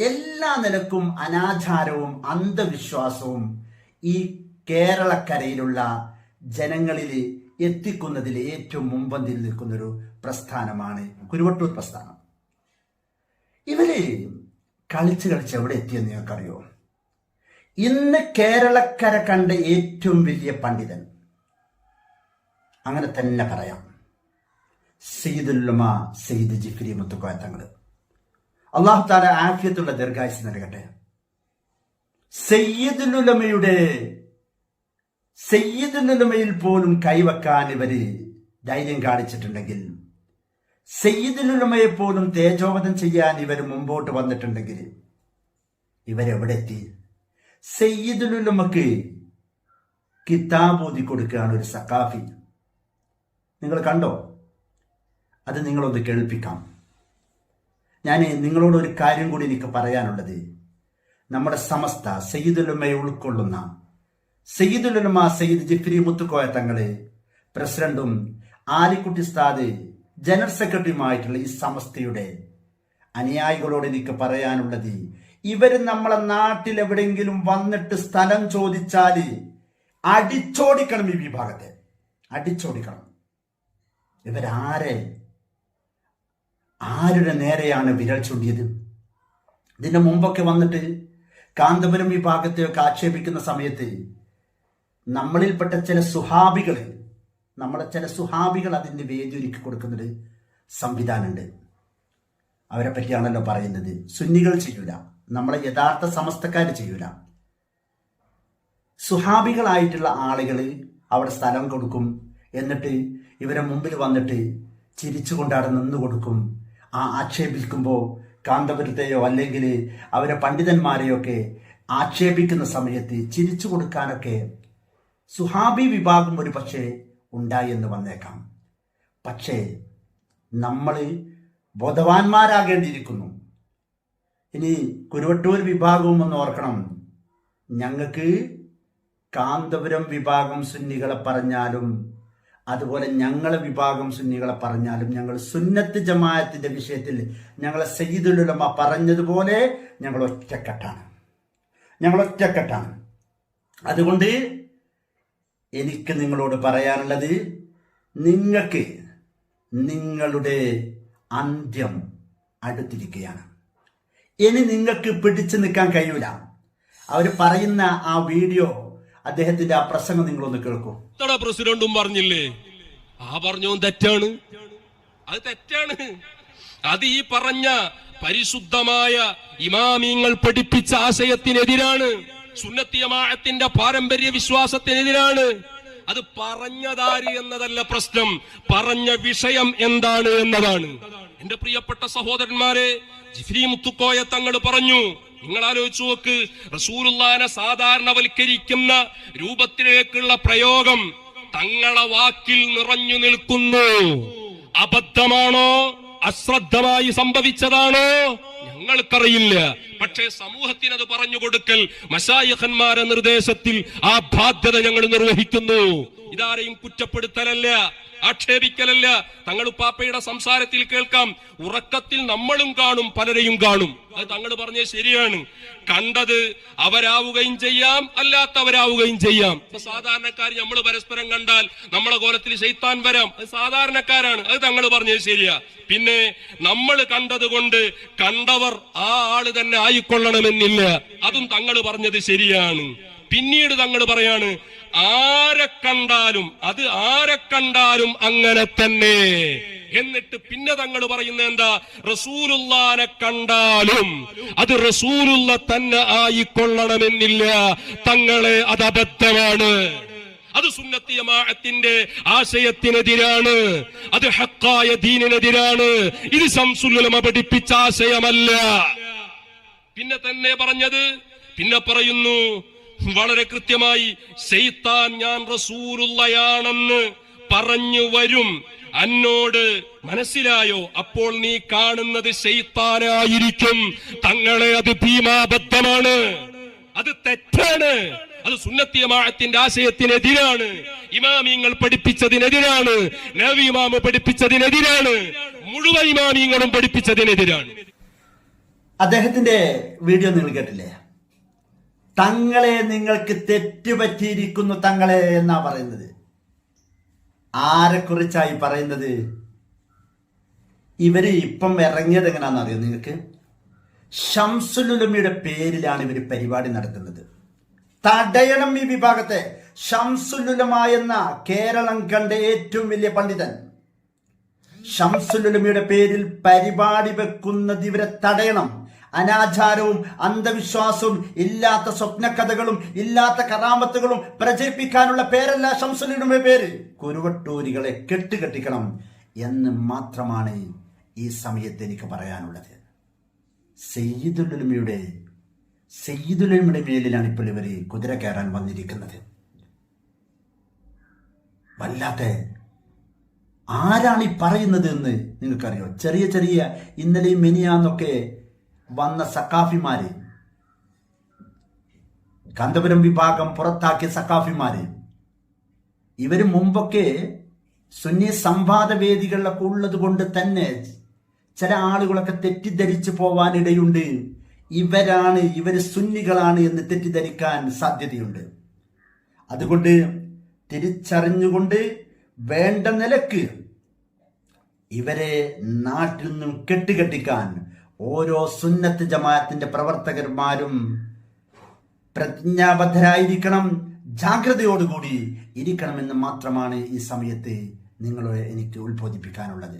എല്ലാ നിലക്കും അനാചാരവും അന്ധവിശ്വാസവും ഈ കേരളക്കരയിലുള്ള ജനങ്ങളിൽ എത്തിക്കുന്നതിൽ ഏറ്റവും മുമ്പന്തിൽ നിൽക്കുന്നൊരു പ്രസ്ഥാനമാണ് കുരുവട്ടൂർ പ്രസ്ഥാനം. ഇവരെ കളിച്ച് കളിച്ച് എവിടെ എത്തിയെന്ന് നിങ്ങൾക്കറിയോ ഇന്ന് കേരളക്കര കണ്ട ഏറ്റവും വലിയ പണ്ഡിതൻ. അങ്ങനെ തന്നെ പറയാം. സയ്യിദുല്ലുമ സെയ്ദ് ജിഫ്രി മുത്തുക്കോയ തങ്ങൾ അള്ളാഹു താല ആഫിയത്തുള്ള ദീർഘായുസ് നൽകട്ടെ. സയ്യദുലമയുടെ സയ്യദുലമയിൽ പോലും കൈവക്കാൻ ഇവർ ധൈര്യം കാണിച്ചിട്ടുണ്ടെങ്കിൽ സയ്യിദുലുലമയെ പോലും തേജോവധം ചെയ്യാൻ ഇവർ മുമ്പോട്ട് വന്നിട്ടുണ്ടെങ്കിൽ ഇവരെവിടെ എത്തി സയ്യിദുലുലമക്ക് കിതാബ് ഓതി കൊടുക്കുകയാണ് ഒരു സക്കാഫി നിങ്ങൾ കണ്ടോ? അത് നിങ്ങളൊന്ന് കേൾപ്പിക്കാം. ഞാൻ നിങ്ങളോട് ഒരു കാര്യം കൂടി എനിക്ക് പറയാനുള്ളത്. നമ്മുടെ സമസ്ത സയ്യിദുലുമയെ ഉൾക്കൊള്ളുന്ന സയ്യിദുലുമ സയ്യിദ് ജിഫ്രി മുത്തുക്കോയ തങ്ങൾ പ്രസിഡന്റും ആലിക്കുട്ടി സ്ഥാദ് ജനറൽ സെക്രട്ടറിയുമായിട്ടുള്ള ഈ സമസ്തയുടെ അനുയായികളോട് എനിക്ക് പറയാനുള്ളത് ഇവർ നമ്മളെ നാട്ടിൽ എവിടെയെങ്കിലും വന്നിട്ട് സ്ഥലം ചോദിച്ചാൽ അടിച്ചോടിക്കണം ഈ വിഭാഗത്തെ. അടിച്ചോടിക്കണം. ഇവരാരെ ആരുടെ നേരെയാണ് വിരൽ ചൂണ്ടിയത്? ഇതിന്റെ മുമ്പൊക്കെ വന്നിട്ട് കാന്തപുരം വിഭാഗത്തെയൊക്കെ ആക്ഷേപിക്കുന്ന സമയത്ത് നമ്മളിൽപ്പെട്ട ചില സുഹാബികൾ നമ്മളെ ചില സുഹാബികൾ അതിന്റെ വേദി ഒരുക്കി കൊടുക്കുന്നൊരു സംവിധാനമുണ്ട്. അവരെ പറ്റിയാണല്ലോ പറയുന്നത്. സുന്നികൾ ചെയ്യൂല. നമ്മളെ യഥാർത്ഥ സമസ്തക്കാർ ചെയ്യൂല. സുഹാബികളായിട്ടുള്ള ആളുകൾ അവിടെ സ്ഥലം കൊടുക്കും. എന്നിട്ട് ഇവരെ മുമ്പിൽ വന്നിട്ട് ചിരിച്ചുകൊണ്ട് അവിടെ നിന്ന് കൊടുക്കും. ആക്ഷേപിക്കുമ്പോൾ കാന്തപുരത്തെയോ അല്ലെങ്കിൽ അവരെ പണ്ഡിതന്മാരെയൊക്കെ ആക്ഷേപിക്കുന്ന സമയത്ത് ചിരിച്ചു കൊടുക്കാനൊക്കെ സുഹാബി വിഭാഗം ഒരു പക്ഷേ ഉണ്ടായി എന്ന് വന്നേക്കാം. പക്ഷേ നമ്മൾ ബോധവാന്മാരാകേണ്ടിയിരിക്കുന്നു. ഇനി കുരുവട്ടൂർ വിഭാഗവും ഒന്ന് ഓർക്കണം. ഞങ്ങൾക്ക് കാന്തപുരം വിഭാഗം സുന്നികളെ പറഞ്ഞാലും അതുപോലെ ഞങ്ങളെ വിഭാഗം സുന്നികളെ പറഞ്ഞാലും ഞങ്ങൾ സുന്നത്ത് ജമാഅത്തിന്റെ വിഷയത്തിൽ ഞങ്ങളെ സയ്യിദുലുലമ പറഞ്ഞതുപോലെ ഞങ്ങൾ ഒറ്റക്കെട്ടാണ്. ഞങ്ങൾ ഒറ്റക്കെട്ടാണ്. അതുകൊണ്ട് എനിക്ക് നിങ്ങളോട് പറയാനുള്ളത് നിങ്ങൾക്ക് നിങ്ങളുടെ അന്ത്യം അടുത്തിരിക്കുകയാണ്. ഇനി നിങ്ങൾക്ക് പിടിച്ചു നിൽക്കാൻ കഴിയൂല. അവർ പറയുന്ന ആ വീഡിയോ അദ്ദേഹത്തിന്റെ ആ പ്രസംഗം നിങ്ങളൊന്ന് കേൾക്കൂ. പ്രസിഡന്റും പറഞ്ഞില്ലേ? ആ പറഞ്ഞോ തെറ്റാണ്. അത് തെറ്റാണ്. അത് ഈ പറഞ്ഞ പരിശുദ്ധമായ ഇമാമിങ്ങൾ പഠിപ്പിച്ച ആശയത്തിനെതിരാണ്. സുന്നത്തിയമായത്തിന്റെ പാരമ്പര്യ വിശ്വാസത്തിനെതിരാണ്. അത് പറഞ്ഞതാര് എന്നതല്ല പ്രശ്നം. പറഞ്ഞ വിഷയം എന്താണ് എന്നതാണ്. എന്റെ പ്രിയപ്പെട്ട സഹോദരന്മാരെ ജിഫ്രി മുത്തുക്കോയ തങ്ങൾ പറഞ്ഞു നിങ്ങൾ ആലോചിച്ചു നോക്ക് റസൂലുല്ലാനെ സാധാരണവൽക്കരിക്കുന്ന രൂപത്തിലേക്കുള്ള പ്രയോഗം തങ്ങളെ വാക്കിൽ നിറഞ്ഞു നിൽക്കുന്നു. അബദ്ധമാണോ? അശ്രദ്ധമായി സംഭവിച്ചതാണോ? ഞങ്ങൾക്കറിയില്ല പക്ഷേ സമൂഹത്തിന് അത് പറഞ്ഞു കൊടുക്കൽ മശായഖന്മാരെ നിർദ്ദേശത്തിൽ ആ ബാധ്യത ഞങ്ങൾ നിർവഹിക്കുന്നു. ഇതാരെയും കുറ്റപ്പെടുത്തലല്ല ആക്ഷേപിക്കലല്ല. തങ്ങൾ പാപ്പയുടെ സംസാരത്തിൽ കേൾക്കാം. ഉറക്കത്തിൽ നമ്മളും കാണും പലരെയും കാണും. അത് തങ്ങൾ പറഞ്ഞത് ശരിയാണ്. കണ്ടത് അവരാവുകയും ചെയ്യാം അല്ലാത്തവരാവുകയും ചെയ്യാം. ഇപ്പൊ സാധാരണക്കാർ നമ്മൾ പരസ്പരം കണ്ടാൽ നമ്മളെ കോലത്തിൽ ശൈത്താൻ വരാം. അത് സാധാരണക്കാരാണ്. അത് തങ്ങൾ പറഞ്ഞത് ശരിയാ. പിന്നെ നമ്മൾ കണ്ടത് കൊണ്ട് കണ്ടവർ ആ ആൾ തന്നെ ആയിക്കൊള്ളണമെന്നില്ല. അതും തങ്ങൾ പറഞ്ഞത് ശരിയാണ്. പിന്നീട് തങ്ങൾ പറയാണ് ആരെ കണ്ടാലും അത് ആരെ കണ്ടാലും അങ്ങനെ തന്നെ. എന്നിട്ട് പിന്നെ തങ്ങൾ പറയുന്നത് എന്താ? റസൂലുള്ളാനെ കണ്ടാലും അത് റസൂലുള്ള തന്നെ ആയിക്കൊള്ളണമെന്നില്ല. തങ്ങളെ അത് അബദ്ധമാണ്. അത് സുന്നത്തിയമാഅത്തിന്റെ ആശയത്തിനെതിരാണ്. അത് ഹക്കായ ദീനിനെതിരാണ്. ഇത് ശംസുലുലമ പഠിപ്പിച്ച ആശയമല്ല. പിന്നെ തന്നെ പറഞ്ഞത് പിന്നെ പറയുന്നു വളരെ കൃത്യമായി സെയ്ത്താൻ ഞാൻ റസൂലുള്ളയാണെന്ന് പറഞ്ഞു വരും. അന്നോട് മനസ്സിലായോ? അപ്പോൾ നീ കാണുന്നത് ശൈത്താനായിരിക്കും. തങ്ങളെ അത് ഭീമാബദ്ധമാണ്. അത് തെറ്റാണ്. അത് സുന്നത്തിയമാഴത്തിന്റെ ആശയത്തിനെതിരാണ്. ഇമാമിങ്ങൾ പഠിപ്പിച്ചതിനെതിരാണ്. നവി ഇമാമ് പഠിപ്പിച്ചതിനെതിരാണ്. മുഴുവൻ ഇമാമിങ്ങളും പഠിപ്പിച്ചതിനെതിരാണ്. അദ്ദേഹത്തിന്റെ വീഡിയോ നിങ്ങൾ കേട്ടില്ലേ? തങ്ങളെ നിങ്ങൾക്ക് തെറ്റുപറ്റിയിരിക്കുന്നു തങ്ങളെ എന്നാ പറയുന്നത്? ആരെക്കുറിച്ചായി പറയുന്നത്? ഇവർ ഇപ്പം ഇറങ്ങിയത് എങ്ങനെയാണെന്ന് അറിയോ നിങ്ങൾക്ക്? ഷംസുലുലമിയുടെ പേരിലാണ് ഇവർ പരിപാടി നടത്തുന്നത്. തടയണം ഈ വിഭാഗത്തെ. ഷംസുലുലമ എന്ന കേരളം കണ്ട ഏറ്റവും വലിയ പണ്ഡിതൻ. ഷംസുലുലമയുടെ പേരിൽ പരിപാടി വെക്കുന്നത് ഇവരെ തടയണം. അനാചാരവും അന്ധവിശ്വാസവും ഇല്ലാത്ത സ്വപ്നകഥകളും ഇല്ലാത്ത കറാമത്തുകളും പ്രചരിപ്പിക്കാനുള്ള പേരല്ല ഷംസുലുലമയുടെ പേര്. കുരുവട്ടൂരികളെ കെട്ടുകെട്ടിക്കണം എന്ന് മാത്രമാണ് ഈ സമയത്ത് എനിക്ക് പറയാനുള്ളത്. സയ്യിദുലുലമയുടെ സയ്യിദുലുലമയുടെ മേലിലാണ് ഇപ്പോൾ ഇവർ കുതിര കയറാൻ വന്നിരിക്കുന്നത്. വല്ലാത്ത ആരാണ് ഈ പറയുന്നത് എന്ന് നിങ്ങൾക്കറിയോ? ചെറിയ ചെറിയ ഇന്നലെയും മെനിയാന്നൊക്കെ വന്ന സക്കാഫിമാര് കാന്തപുരം വിഭാഗം പുറത്താക്കിയ സക്കാഫിമാര് ഇവർ മുമ്പൊക്കെ സുന്നി സംവാദ വേദികളിലൊക്കെ ഉള്ളത് കൊണ്ട് തന്നെ ചില ആളുകളൊക്കെ തെറ്റിദ്ധരിച്ചു പോവാനിടയുണ്ട്. ഇവരാണ് ഇവർ സുന്നികളാണ് എന്ന് തെറ്റിദ്ധരിക്കാൻ സാധ്യതയുണ്ട്. അതുകൊണ്ട് തിരിച്ചറിഞ്ഞുകൊണ്ട് വേണ്ട നിലയ്ക്ക് ഇവരെ നാട്ടിൽ നിന്നും കെട്ടുകെട്ടിക്കാൻ ഓരോ സുന്നത്ത് ജമാഅത്തിന്റെ പ്രവർത്തകന്മാരും പ്രതിജ്ഞാബദ്ധരായിരിക്കണം ജാഗ്രതയോടുകൂടി ഇരിക്കണമെന്ന് മാത്രമാണ് ഈ സമയത്ത് നിങ്ങളെ എനിക്ക് ഉത്ബോധിപ്പിക്കാനുള്ളത്.